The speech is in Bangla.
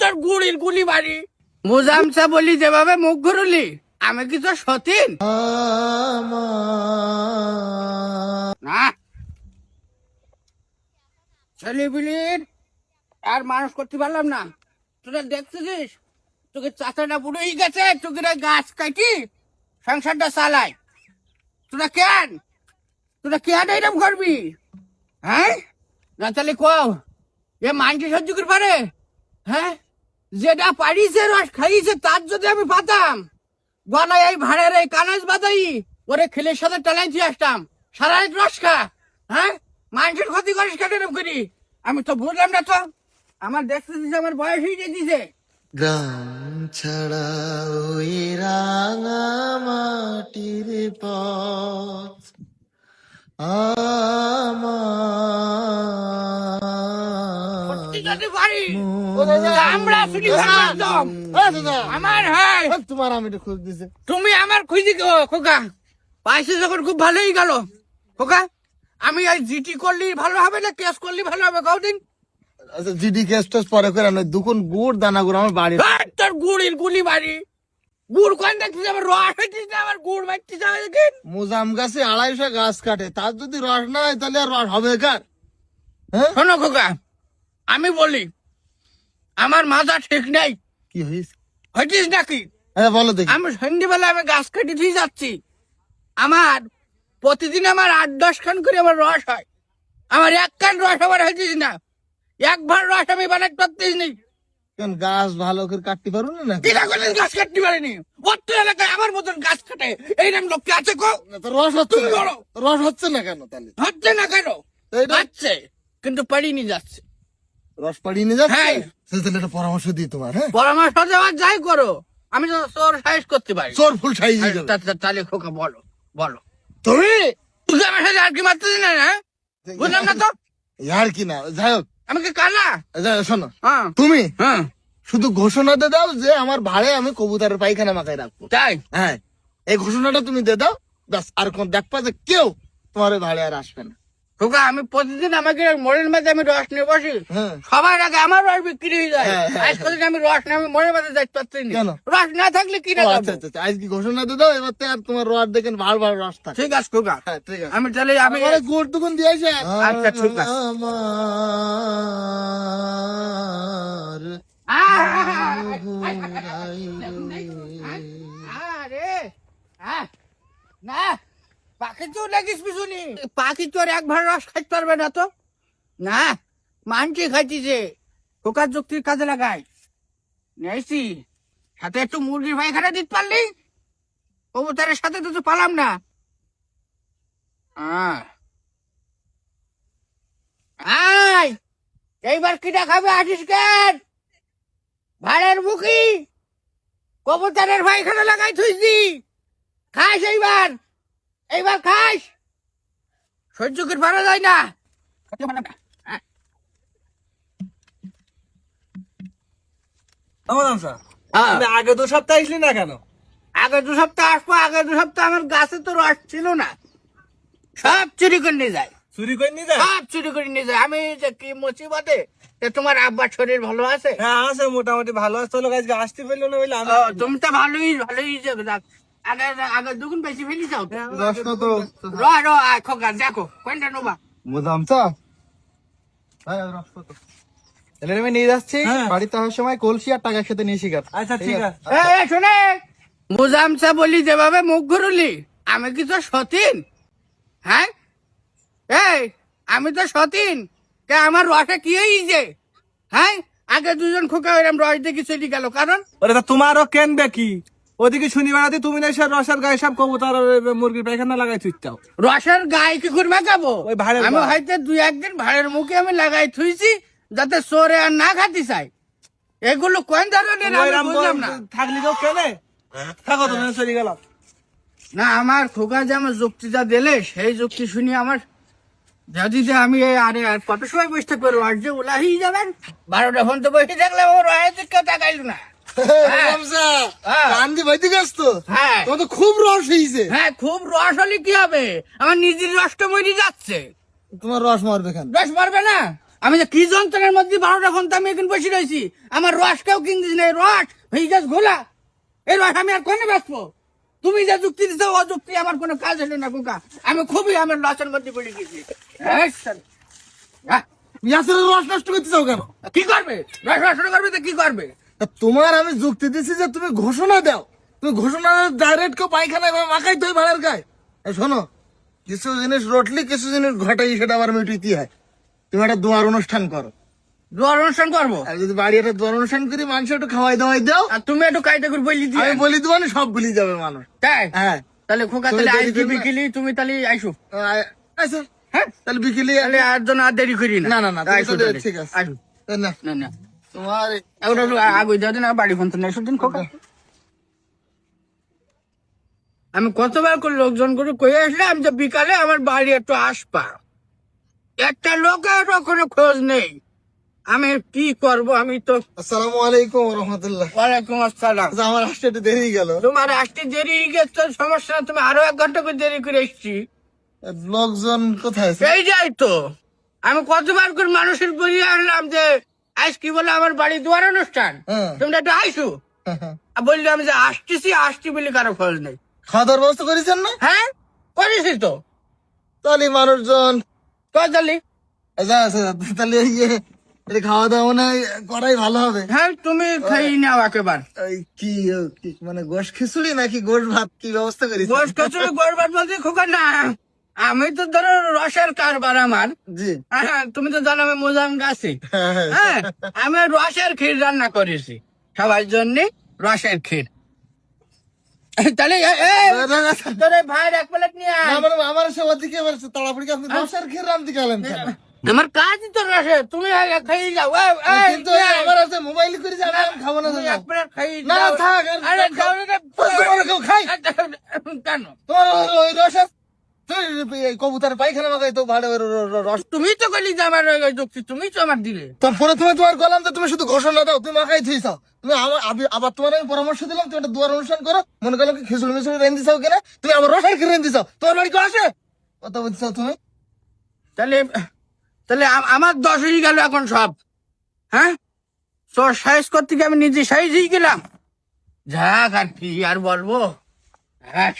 তোর গুড়ির গুলি বাড়ি। মুজামসা বলি যেভাবে মুখ ঘুরলি, আমি কি তোর সতীন? না। ছেলেপিলির আর মানুষ করতে পারলাম না। তোরা দেখতেছিস তোকে চাচাটা বুড়োই গেছে, তোকে গাছ কাটি, সংসারটা চালাই তোরা কেন? তোরা কেন এরকম করবি? হ্যাঁ? না তাহলে কও, এ মানটি সহ্য করে পারে? হ্যাঁ? যেটা পারিছে রস খাইছে, তার যদি আমি পাতাম। গলায় এই ভাড়ের এই কানাজ বাদাই, ওরে খেলের সাথে টালাই দিয়ে আসতাম। সারা রস খা হ্যাঁ? মানুষের ক্ষতি করিস এরকম করি? আমি তো বুঝলাম না তো। আমার দেখতে দিছে আমার বয়স হয়ে যেতেছে গ্রাম ছাড়া ওই রাঙা মাটির পথ। আমরা আমার হ্যাঁ। তোমার আমি খোঁজ দিছে। তুমি আমার খুঁজি খোকা। পাইছে যখন খুব ভালোই গেল। খোকা আমি এই জিটি করলি ভালো হবে না কেস করলি ভালো হবে? কদিন আচ্ছা জিডি কেস টেস পরে করে আমি দুকুন গুড় দানা গুড় আমার বাড়ি তোর গুড়ির গুলি বাড়ি। গুড় কোন দেখছিস? আমার রস হইতিস না? আমার গুড় মারতিস না দেখি। মুজাম গাছে আড়াইশো গাছ কাটে। তার যদি রস না হয় তাহলে আর রস হবে কার? হ্যাঁ? শোনো খোকা আমি বলি আমার মাথা ঠিক নেই। কি হয়েছে হইতিস নাকি? আচ্ছা বলো দেখি। আমি সন্ধ্যেবেলা আমি গাছ কেটে দিয়ে যাচ্ছি। আমার প্রতিদিন আমার আট দশ খান করে আমার রস হয়। আমার এক কান রস আমার হয়েছিস না। একবার রস আমি বানাতে পারতিস নি। কেন গাছ ভালো করে কাটতে পারো না কিনা করে গাছ কাটতে পারিনি? অত এলাকায় আমার মতন গাছ কাটে। এই নাম লোককে আছে কো? না, তো রস হচ্ছে রস হচ্ছে না কেন তাহলে? হচ্ছে না কেন? যাচ্ছে কিন্তু পারিনি যাচ্ছে। রস পাড়িয়ে নিয়ে যাচ্ছে? হ্যাঁ। একটা পরামর্শ দিই তোমার হ্যাঁ? পরামর্শ দেওয়ার যাই করো। আমি তো সাইজ করতে পারি। চোর ফুল সাইজ তাহলে খোকা বলো বলো। তুমি? তুই আমার সাথে আর কি মারতেছি না হ্যাঁ? বুঝলাম না তো? আর কি না যাই হোক। আমি কি কালা? শোনো। হ্যাঁ। তুমি? হ্যাঁ। শুধু ঘোষণা দিয়ে দাও যে আমার ভাড়ে আমি কবুতরের পায়খানা মাথায় রাখব। তাই? হ্যাঁ। এই ঘোষণাটা তুমি দিয়ে দাও ব্যাস আর কোন দেখবা যে কেউ তোমার ভাড়ে আর আসবে না। খোকা আমি প্রতিদিন আমাকে মোড়ের মাঝে আমি রস নিয়ে বসি। হ্যাঁ। সবার আগে আমার রস বিক্রি হয়ে যায়। হ্যাঁ, হ্যাঁ, আজ কদিন আমি রস নিয়ে আমি মোড়ের মাঝে যাইতে পারছি? রস না থাকলে কি না আচ্ছা আচ্ছা আচ্ছা, আজকে ঘোষণা দাও? এবার তো আর তোমার রস দেখেন ভাড় ভাড় রস থাকে। ঠিক আছে খোকা। হ্যাঁ ঠিক আছে। আমি তাহলে আমি গোড় দোকান দিয়েছে আচ্ছা, ঠিক আছে। আরে না! পাখি তো লাগিস পিছুনি। পাখি তো একবার রস খাইতে পারবে না তো। না, মানছি খাইতেছে খোকার যুক্তির কাজে লাগাই। নেছি সাথে একটু মুরগির পায়খানা দিতে পারলি? কবুতরের সাথে তো তো পালাম না। আয়, এইবার কিটা খাবে আসিস কেন? ভাড়ের মুখি কবুতরের পায়খানা লাগাই থুইছি। খাস এইবার। এইবার খাস সহ্য করে পারা যায় না। হ্যাঁ। আমাদের স্যার। তুমি আগে দু সপ্তাহ আসলি না কেন আগে দু সপ্তাহ আসব আগে দু সপ্তাহ আমার গাছে তো রস ছিল না সব চুরি করে নিয়ে যায় চুরি করে নিয়ে যায় সব চুরি করে নিয়ে যায় আমি যে কি মুসিবতে তোমার আব্বার শরীর ভালো আছে হ্যাঁ আছে মোটামুটি ভালো আছে চলো আজকে আসতে পারল না তুমি তো ভালোই ভালোই যে যাক। আগে আগে দুগুণ বেশি ফেলি যাও। রসটা তো। র র খোকা দেখো কোনটা নোবা? মুজাম চা হ্যাঁ রস কত তাহলে আমি নিয়ে যাচ্ছি। হ্যাঁ। বাড়িতে আসার সময় কলসি আর টাকা খেতে নিয়ে শিকার। আচ্ছা ঠিক আছে। এ, এ, মুজামসা বলি যেভাবে মুখ ঘুরলি আমি কি তো সতীন? হ্যাঁ? এই আমি তো সতীন? কে আমার রসে কি হয়েছে হ্যাঁ? আগে দুজন খোকা এরম রস দেখি চলে গেল। কারণ? ওরে তা তোমারও কেনবে কি? ওদিকে শুনি বেড়াতে তুমি না সব রসার গায়ে সব কবুতর মুরগির পায়খানা লাগাই চুইটাও রসের গায়ে কি করে মাখাবো ওই ভাঁড়ের আমি। হয়তো দুই একদিন ভাড়ের মুখে আমি লাগাই থুইছি যাতে সরে আর না খাতি চাই এগুলো কোন ধরনের আমি বুঝলাম না। থাকলি তো কেনে? থাকো তুমি চলে গেলাম। না আমার খোকা যে আমার যুক্তিটা দিলে সেই যুক্তি শুনি আমার যদি যে আমি এই আরে আর কত সময় বসে থাকব আর যে উলাহি যাবেন বারোটা ফোন তো বসে থাকলে ও রয়েছে কেউ তাকাইল না। হ্যাঁ। হ্যাঁ। খুব রস হয়েছে হ্যাঁ খুব রস হলে কি হবে? আমার নিজের রসটা মরে যাচ্ছে। তোমার রস মারবে কেন? রস মারবে না? আমি যে কি যন্ত্রণার মধ্যে বারোটা ঘণ্টা আমি এখন বসে রয়েছি আমার রসটাও কিনতেছি না। রস হয়ে গেছে ঘোলা। এই রস আমি আর কোনে বাঁচবো? তুমি যে যুক্তি দিতে ও যুক্তি আমার কোনো কাজ হলো না কুকা আমি খুবই আমার লসের মধ্যে পড়ে গেছি। রস নষ্ট করতে চাও কেন? কি করবে? রস নষ্ট করবে তো কি করবে? তোমার আমি যুক্তি দিচ্ছি যে তুমি ঘোষণা দাও। তুমি ঘোষণা ডাইরেক্ট কেউ পায়খানায় মাখাই তো ভাড়ার গায়ে। শোনো কিছু জিনিস রটলি কিছু জিনিস ঘটাই সেটা আবার মিটিতে হয় তুমি একটা দোয়ার অনুষ্ঠান করো। জোয়ার অনুষ্ঠান করব? আর যদি বাড়ি একটা দোয়ার অনুষ্ঠান করি মানুষ একটু খাওয়াই দাওয়াই দাও। আর তুমি একটু কায়দা করে বললি দিয়ে। আমি বলি দেবো সব ভুলি যাবে মানুষ। তাই? হ্যাঁ। তাহলে খোকা তাহলে আইসি বিকেলি তুমি তাহলে আইসো। হ্যাঁ? তাহলে বিকেলে তাহলে আর জন্য আর দেরি করি না। না না। ঠিক আছে। না। না না। তোমার এখন আগুই দাও দিন বাড়ি ফোন তো নেই শুধু খোকা। আমি কতবার করে লোকজন করে কয়ে আসলাম যে বিকালে আমার বাড়ি একটু আসবা। একটা লোকের কোনো খোঁজ নেই। আমি কি করব? আমি তো আসসালামু আলাইকুম রহমতুল্লাহ ওয়ালাইকুম আসসালাম। আচ্ছা আমার আসতে একটু দেরি গেল। তোমার আসতে দেরি গেছে সমস্যা না, তুমি আরও এক ঘণ্টা করে দেরি করে এসছি। লোকজন কোথায় এই যাই তো। আমি কতবার করে মানুষের বলিয়ে আনলাম যে আজ কি বলে আমার বাড়ি দুয়ার অনুষ্ঠান? হ্যাঁ। তোমরা একটু আইসো। আর বললাম যে আসতেছি আসছি বলে কারও খোঁজ নেই। খাওয়া দাওয়ার ব্যবস্থা করেছেন না? হ্যাঁ করেছি তো। তাহলে মানুষজন আচ্ছা আচ্ছা তাহলে ইয়ে এটা খাওয়া দাওয়া হয় করাই ভালো হবে। হ্যাঁ তুমি খাই নাও একেবার। কি মানে গোশ খিচুড়ি নাকি গোশ ভাত? কি ব্যবস্থা করেছি গোস কচুরি গড়বার বলতে খোকা না। আমি তো ধরো রসের কারবার আমার। তুমি তো জানো আমি মোজাম গাছি। হ্যাঁ, হ্যাঁ। হ্যাঁ আমি রসের ক্ষীর রান্না করেছি। সবার জন্য রসের ক্ষীর। তাহলে তোর ভাইয়ের এক প্লেট নিয়ে। না, মানে আমার সে ওদিকে তাড়াতাড়ি আপনি রসের খেয়ে রান্তি গেলেন আমার কাজই তো রসে। তুমি খাই যাও। কিন্তু আমার আছে মোবাইল করে যাবে আমি খাব না এক প্লেট খাই না, থাক, আর- খাও না। খাই কেন? তোমার ওই- রসের এই কবুতর পায়খানা মাখাই তো ভালো রস। তুমি তো কইলি যে আমার যুক্তি তুমি তো আমার দিলে। তারপরে তুমি তোমার গলাম যে তুমি শুধু ঘোষণা দাও তুমি মাখাই থুইছাও তুমি আমার আবার তোমার আমি পরামর্শ দিলাম তুমি একটা দুয়ার অনুষ্ঠান করো মনে করলাম কি খিচুড়ি মিচুড়ি রেন দিছাও কিনা তুমি আমার রসার খেয়ে রেন দিছাও তোমার বাড়ি কেউ আসে? কথা বলছাও তুমি? তাহলে তাহলে আমার দশ হয়ে গেল এখন সব। হ্যাঁ? তোর সাইজ করতে গিয়ে আমি নিজে সাইজ হয়ে গেলাম। যাক আর কি আর বলব? হ্যাঁ।